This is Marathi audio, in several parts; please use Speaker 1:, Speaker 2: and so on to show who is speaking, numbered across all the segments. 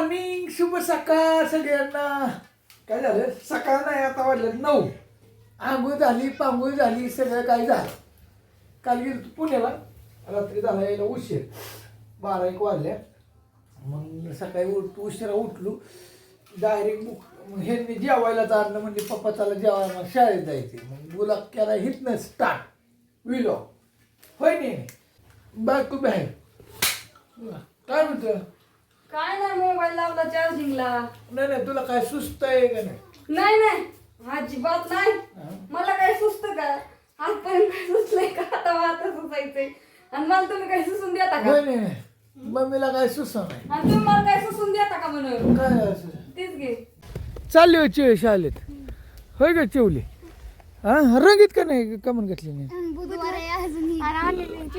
Speaker 1: मॉर्निंग शुभ सकाळ सगळ्यांना. काय झालं? सकाळ नाही आता वाढलं नऊ. आंघोळ झाली पांघोळ झाली सगळं काय झालं? काल गेलो पुण्याला. रात्री झाला यायला उशीर. बारा एक वाजल्या. मग सकाळी उठ उशिरा उठलो. डायरेक्ट बुक हे मी जेवायला जाणं म्हणजे पप्पा त्याला जेवायला शाळेत जायचे. मग गुलाब केला हितनं स्टार्ट विलो होय नाही? बायको बाहेर. काय म्हणतं?
Speaker 2: काय नाही मोबाईल लावला चार्जिंगला
Speaker 1: नाही नाही तुला काय सुस्त आहे का नाही?
Speaker 2: नाही नाही अजिबात नाही.
Speaker 1: हा?
Speaker 2: मला काय सुचत का? आजपर्यंत काय सुचलंय का? आता आता सुचायचंय. आणि मला तुम्ही काय सुचून देता का?
Speaker 1: होय नाही नाही. मम्मीला काय सुसा नाही.
Speaker 2: आणि तुम्ही मला काय सुचून देता का म्हणून?
Speaker 1: काय असं
Speaker 2: तेच घे.
Speaker 1: चालली होय चिव शाळेत. होय का चिवली? हा? रंगीत का नाही? का म्हणून घेतली नाही?
Speaker 3: बुधवार आहे अजून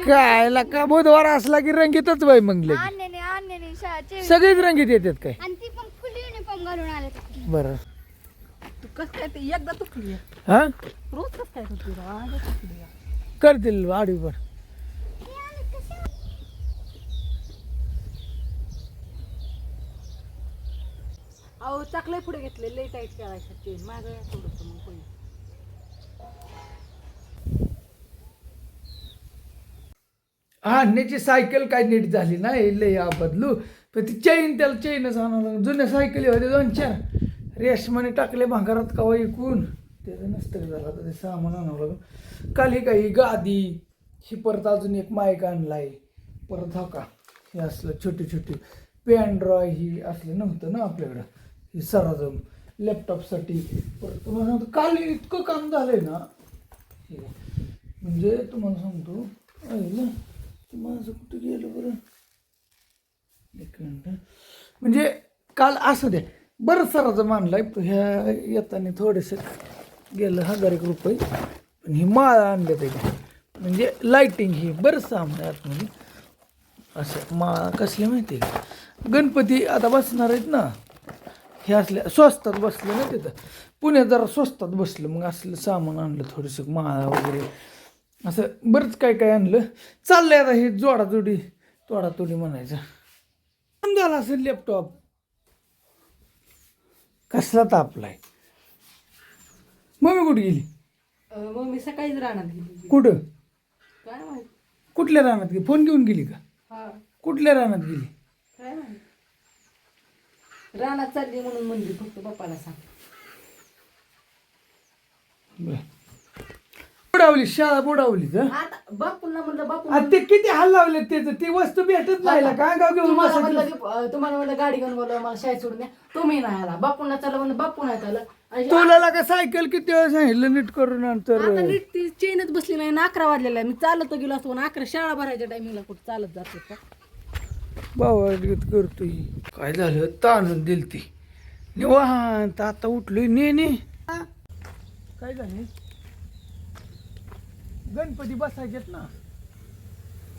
Speaker 1: काय का? बुधवार असला की रंगीतच बाई मग लगे
Speaker 3: आणलेले शाळेचे
Speaker 1: सगळेच रंगीत येतात काय?
Speaker 3: आणि ती पण फुल युनिफॉर्म घालून आले
Speaker 1: बरं.
Speaker 2: तू कस काय ते एकदा तुटली
Speaker 1: हा?
Speaker 2: रोज कस काय तुटली
Speaker 1: करतील आडीवर
Speaker 2: अहो चाकले पुढे घेतले लई टाईट करायचं चेन माझं थोडंसं मग पहिले
Speaker 1: आणण्याची सायकल काय नीट झाली नाही लय या बदलू पण ती चैन त्याला चैनच आणावं लागलं. जुन्या सायकली होते दोन चार. रेशमाने टाकले भांगारात कवा ऐकून त्याचं नसतं झालं तर ते सामान आणावं लागलं. काल ही काही गादी. ही परत अजून एक माईक आणलाय. परत हा का? हे असलं छोटी छोटी. पेनड्रॉय ही असलं नव्हतं ना आपल्याकडं. ही सराजम लॅपटॉपसाठी परत तुम्हाला सांगतो काल इतकं काम झालं आहे ना. हे म्हणजे तुम्हाला सांगतो ते माझं कुठं गेलं बरं? एक मिनटं. म्हणजे काल असं दे. बरं सराचं मानलाय ह्या येताना थोडेसे गेलं हजार एक रुपये. पण ही माळा आणल्या त्याची म्हणजे लाईटिंग ही बरं सामान आहे आतमध्ये म्हणजे. असं माळा कसली माहिती आहे गणपती आता बसणार आहेत ना. हे असल्या स्वस्तात बसले ना तिथं. पुण्यात जरा स्वस्तात बसलं मग असलं सामान आणलं थोडंसं माळा वगैरे. असं बरंच काय काय आणलं. चाललंय आता हे जोडाजोडी. तोडातोडी म्हणायचं. पण झाला असेल लॅपटॉप कसला तापलाय मम्मी कुठे गेली?
Speaker 2: मग मी सकाळीच राहणार गेली
Speaker 1: कुठं?
Speaker 2: काय माहीत?
Speaker 1: कुठल्या रानात गेली? फोन घेऊन गेली का?
Speaker 2: हा.
Speaker 1: कुठल्या रानात गेली?
Speaker 2: काय माहीत? रानात चालली म्हणून म्हणली फक्त पप्पाला सांग.
Speaker 1: बरं. बुडावली शाळा बुडावली तर?
Speaker 2: आता बापूंना म्हणलं बापू
Speaker 1: आता ते किती हाल लावले त्याचं? ती वस्तू भेटत नाही ना का? गाव घेऊन
Speaker 2: तुम्हाला? म्हणलं की, अं, तुम्हाला म्हणलं गाडी घेऊन बोलवा मला शाळेत सोडून द्या. तुम्ही नाही आला. बापूंना चाललं म्हणलं बापू नाही आणि
Speaker 1: तुला का सायकल किती वेळ सांगितलं नीट करून नंतर
Speaker 2: आता नीट ती चेनच बसली नाही ना अकरा वाजलेला आहे. मी चालत गेलो असतो पण अकरा शाळा भरायच्या टायमिंगला कुठं चालत जात होता.
Speaker 1: बावळगीत करतोय. काय झालं? ताणून दिल ती निवांत आता उठलोय. ने ने. काय झाले? गणपती बसायचेत ना.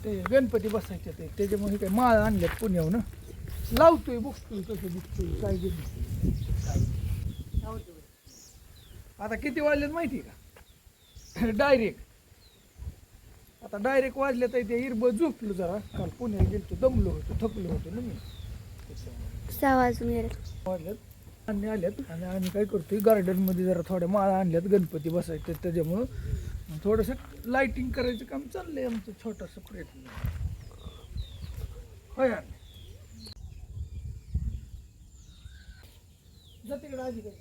Speaker 1: ते गणपती बसायचे ते. त्याच्यामुळे काय माळ आणल्यात पुण्याहून. लावतोय बघतोय कसं दिसतोय काय दिसतोय. काय आता किती वाजलेत माहिती का? डायरेक्ट आता डायरेक्ट वाजले तर ते इरब झोपलो जरा. काल पुण्याला गेलतो दमलो होतो थकलो होतो ना मी.
Speaker 3: सहा वाजून गेले.
Speaker 1: वाजल्यात आणि आल्यात आणि आम्ही काय करतोय गार्डनमध्ये जरा थोड्या माळा आणल्यात गणपती बसायचे त्याच्यामुळं. थोडंसं लाइटिंग करायचं काम चाललंय आमचं छोटासा प्रयत्न. होय जा तिकडे आजी काय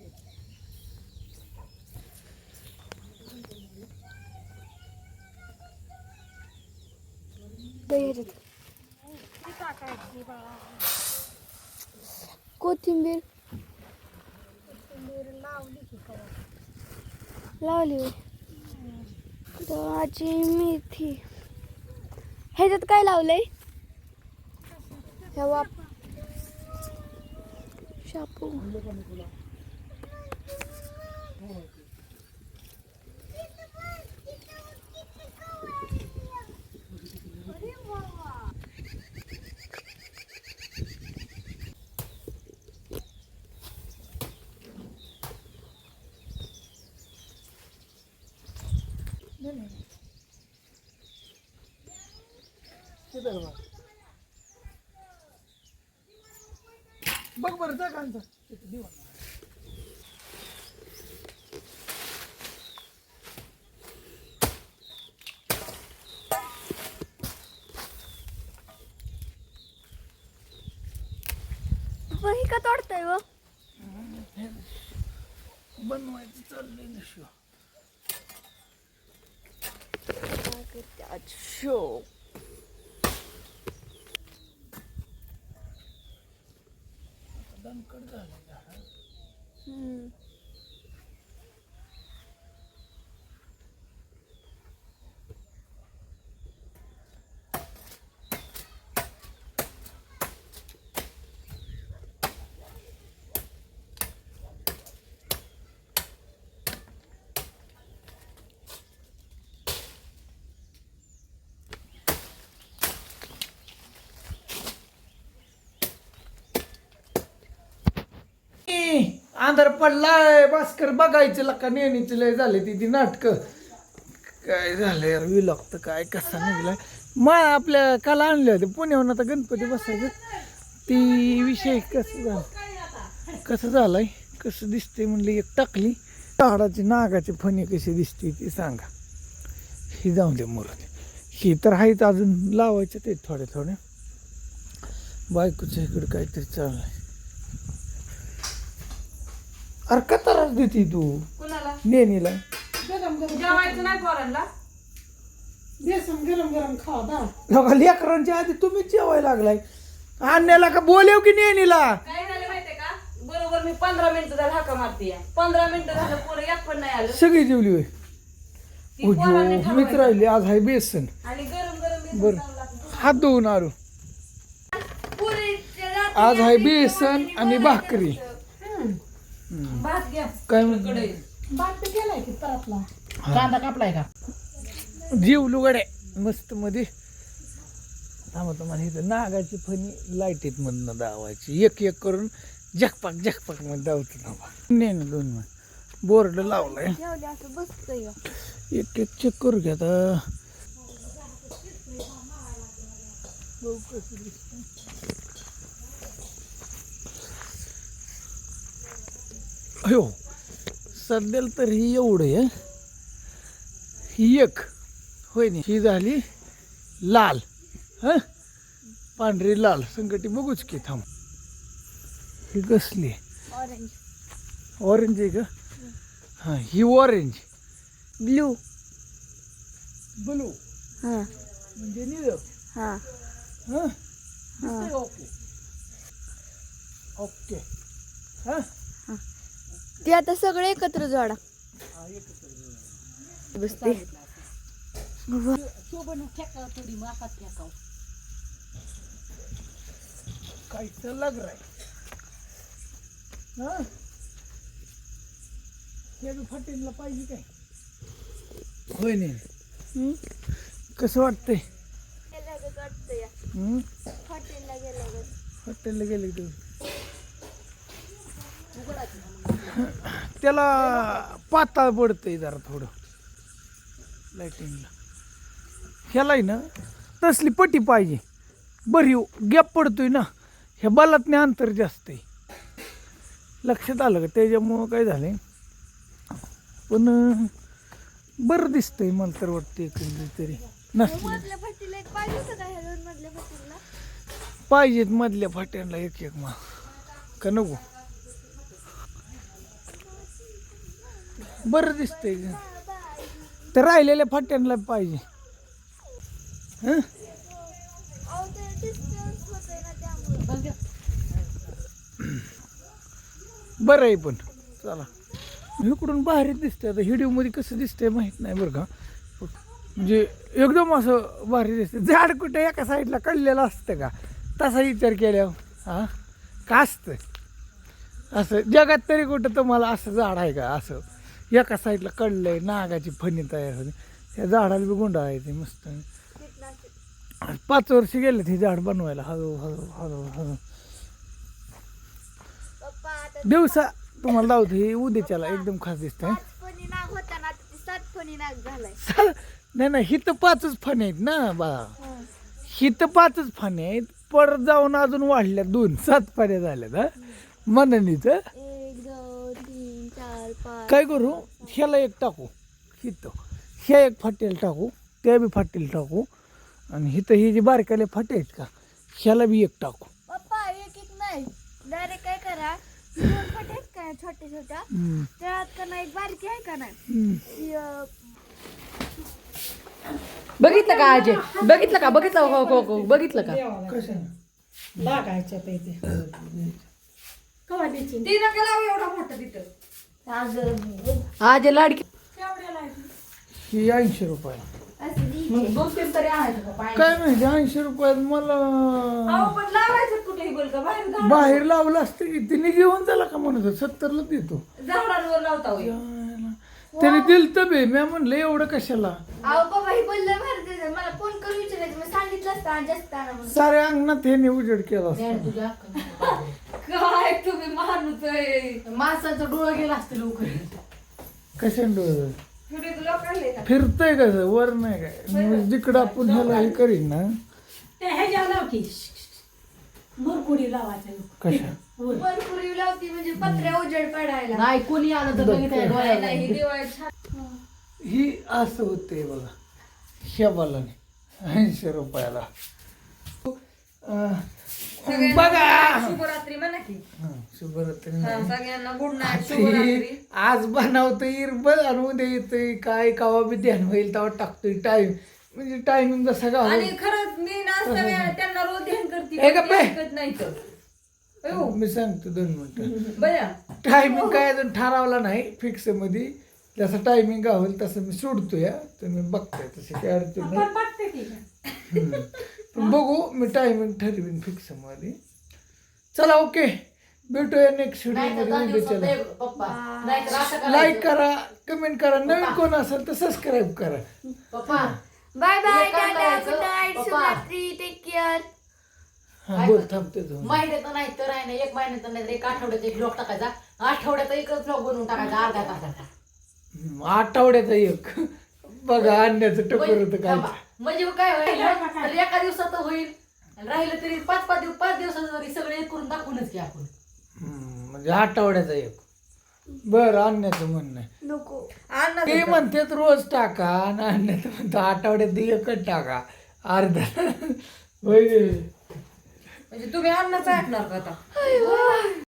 Speaker 3: कोथिंबीर. लावली होय. गव्हाची मेथी. ह्याच्यात काय लावलंय? ह्या वाप शापू.
Speaker 1: तिथं बघ. बरं जा कांचा इथं दिवा
Speaker 3: पण ही का तोडताय व
Speaker 1: बनवायचं चाललंय ना शिव
Speaker 3: शो.
Speaker 1: कट झालं झाड
Speaker 3: हम्म.
Speaker 1: ई, आंधार पडलाय भास्कर बघायचं लका नेहमीच लय झाले ती ती नाटक. काय झालं यार विलॉग तर काय कसा निघलाय? मा आपल्या काल आणले होते पुण्याहून आता गणपती बसायचं. ती विषय कसं झालं? कसं झालंय? कसं दिसते म्हणलं एक टाकली. झाडाची नागाची फणी कशी दिसते ती सांगा. ही जाऊन दे मुरत ही तर आहेत अजून लावायचे ते थोडे थोडे बायकोच्या इकडे काहीतरी चाललंय. अरे का त्रास देते तू?
Speaker 2: कुणाला?
Speaker 1: नेनीला.
Speaker 2: जेवायचं नाही पोरांना?
Speaker 1: गरम गरम खा लेकरांच्या आधी तुम्हीच जेवायला लागलाय. आणण्याला का बोलव की नेनीला?
Speaker 2: काय झालं माहितीये का? बरोबर मी पंधरा मिनिटं झालं हाका मारते पंधरा मिनिटं झालं पोरं एक पण नाही आलं.
Speaker 1: सगळी जेवली होय?
Speaker 2: ती पोरांनी
Speaker 1: उजो मीच. राहिली आज आहे बेसन.
Speaker 2: आणि गरम गरम बेसन
Speaker 1: बर.
Speaker 2: लागतं.
Speaker 1: हात धुवून आलो.
Speaker 2: पुरीच्या रात्री
Speaker 1: आज आहे बेसन आणि भाकरी.
Speaker 2: भात घ्या.
Speaker 1: काय म्हण
Speaker 2: कढई.
Speaker 4: कांदा कापलाय का?
Speaker 1: जेवलो गड्या मस्त मध्ये थांबा तुम्हाला इथं नागाची फणी लाईटीत मधनं दावायची. एक एक करून जगपाक जगपाकमध्ये दावतो थांबा. नाही ना दोन मिनिट. बोर्ड लावलाय.
Speaker 3: ठेवले असं बसतंय.
Speaker 1: एक एक चेक करू घ्या अयो सध्याला तर ही एवढं आहे. ही एक. होय नाही ही झाली लाल. ह? पांढरी लाल. संकटी बघूच की थांब. ही कसली
Speaker 3: ऑरेंज
Speaker 1: ऑरेंज आहे का? हां. ही ऑरेंज
Speaker 3: ब्लू
Speaker 1: ब्लू
Speaker 3: हां.
Speaker 1: म्हणजे निळं.
Speaker 3: हां.
Speaker 1: हां?
Speaker 3: हां.
Speaker 1: ओके? ओके. हां?
Speaker 3: ते आता सगळे एकत्र जोडा. बसते.
Speaker 1: लग फटेलला पाहिजे काय होय नाही
Speaker 3: हम्म?
Speaker 1: कसं वाटतंय? हम्म?
Speaker 3: हॉटेलला गेल्यावर.
Speaker 1: हॉटेलला गेले की त्याला पाताळ पडतंय जरा थोडं. लाईटिंगला ह्यालाही ना तसली पटी पाहिजे. बरी गॅप पडतोय ना ह्या बलातने अंतर जास्त आहे. लक्षात आलं का? त्याच्यामुळं काय झालंय? पण बरं दिसतंय मला तर वाटतं तरी नसलं. पाहिजेत मधल्या फाट्यांना एक एक मा का नको? बरं दिसतंय का तर राहिलेल्या फाट्यांना पाहिजे. हं? बरं आहे पण. चला. इकडून बाहेर दिसतंय. आता व्हिडिओमध्ये कसं दिसतंय माहीत नाही बरं का. म्हणजे एकदम असं भारी दिसतं झाड कुठे एका साईडला काढलेलं असतं का? तसा विचार केल्यावर हां? का असतं? असं जगात तरी कुठं तुम्हाला असं झाड आहे का? असं. एका साईडला कळलंय नागाची फणी तयार होते त्या झाडाला बी गुंडा आहे ते मस्त पाच वर्ष गेले ते झाड बनवायला हळू हळू हळू हळू दिवसा तुम्हाला लावतो हे उद्याच्याला एकदम खास दिसतंय.
Speaker 3: पाच फणी नाग होता ना आता ती सात फणी नाग झालाय.
Speaker 1: नाही नाही ही तर पाचच फणे आहेत ना बा
Speaker 3: हं.
Speaker 1: ही तर पाचच फणे आहेत. परत जाऊन अजून वाढल्या दोन सात पाण्या झाल्यात हा. मननीचं
Speaker 3: एक दोन तीन चार पाच
Speaker 1: काय करू? ह्याला एक टाकू. हिथं ह्या एक फाटेल टाकू. त्या बी फाटेल टाकू. आणि हिथं ही जी बारकाले फाटे आहेत का ह्याला बी एक टाकू.
Speaker 3: पप्पा एक एक नाही. डायरेक्ट काय करा दोन फटे आहेत का छोटे छोट्या?
Speaker 1: हम्म,
Speaker 3: त्यात का नाही एक बारकी आहे का नाही. ती, अं,
Speaker 2: बघितलं का अजय बघितलं का? बघितलं हो हो हो बघितलं का?
Speaker 4: लागायच्या ते ते कवा द्यायची
Speaker 2: ती नका लावू एवढा मोठा तिथं. आज लाडकी
Speaker 1: ही ऐंशी रुपये. काय माहिती ऐंशी रुपयात मला
Speaker 2: बाहेर
Speaker 1: लावलं असतं की तिने घेऊन झाला का म्हणत सत्तरला देतो. त्याने दिलं तर बे मी म्हणलं एवढं कशाला?
Speaker 3: हे
Speaker 1: साऱ्या अंगणात हे उजेड केला
Speaker 2: काय तुम्ही माणूस आहे.
Speaker 4: माणसाचं डोळं गेलं असतं लवकर.
Speaker 1: कशाने डोळे फिरतंय कसं वर नाही काय? मग जिकडं आपण ह्याला हे करीन ना.
Speaker 4: ते ह्याच्या लाव की. मुरकुडी लावायचं?
Speaker 1: कशा?
Speaker 3: भरपूर लावती म्हणजे पत्र्या उजेड पडायला.
Speaker 4: नाही कोणी आलं तर डोळ्याला
Speaker 2: नाही ही दिवाळी छान.
Speaker 1: ही असं होते बघा. ह्या बालाने ऐंशी रुपयाला. अं, बघा.
Speaker 2: शुभरात्री म्हणा की.
Speaker 1: हं, शुभरात्री.
Speaker 2: हा, सगळ्यांना गुड नाईट
Speaker 1: ती
Speaker 2: शुभरात्री.
Speaker 1: आज बनवतो इरबल आणि उद्या येतोय काय कवा बी ध्यान होईल तेव्हा टाकतोय टाइम म्हणजे टायमिंग जसा का
Speaker 2: आणि खरंच मी ना सगळ्या त्यांना रोज ध्यान करते
Speaker 1: हे का
Speaker 2: पण ते
Speaker 1: बे?
Speaker 2: ऐकत नाही तर. अयो,
Speaker 1: मी सांगतो दोन मिनिटं.
Speaker 2: बया.
Speaker 1: टायमिंग काय अजून ठरवला नाही फिक्समध्ये जसं टायमिंग होईल तसं मी सोडतो या तुम्ही बघताय तसे काय अडचण नाही. पण बघू मी टायमिंग ठरवीन फिक्समध्ये. चला ओके भेटूया नेक्स्ट
Speaker 4: नाही तर
Speaker 1: व्हिडिओ
Speaker 4: दहा
Speaker 1: मध्ये
Speaker 4: दिवसात
Speaker 1: चला. लाईक. करा कमेंट करा. नवीन कोण असेल तर सबस्क्राईब करा.
Speaker 4: पप्पा.
Speaker 3: बाय बाय
Speaker 4: हे
Speaker 3: टाटा? Good night. शुभरात्री टेक केअर
Speaker 1: हा बोल थांबते
Speaker 4: महिन्यात नाही तर आहे ना एक महिन्यात नाही तर एक आठवड्यात एक ब्लॉग टाकायचा. आठवड्यात एकच ब्लॉग बनवून टाकायचा अर्ध्या तासाचा.
Speaker 1: आठवड्याचा एक. बघा आणण्याचं टकर होतं काय.
Speaker 4: म्हणजे काय होईल? तर एका दिवसात होईल. आणि राहिलं तरी पाच पाच दिवस पाच दिवसात तरी सगळे एक करून दाखवूनच की आपण.
Speaker 1: हम्म, म्हणजे आठवड्याचा एक. बरं आणण्याचं म्हणणं आहे.
Speaker 3: नको.
Speaker 1: ते म्हणतात रोज टाका आणि आणण्याचं म्हणतो आठवड्यात एकच टाका. अर्धा होय
Speaker 2: म्हणजे तुम्ही अन्नाचं ऐकणार का आता?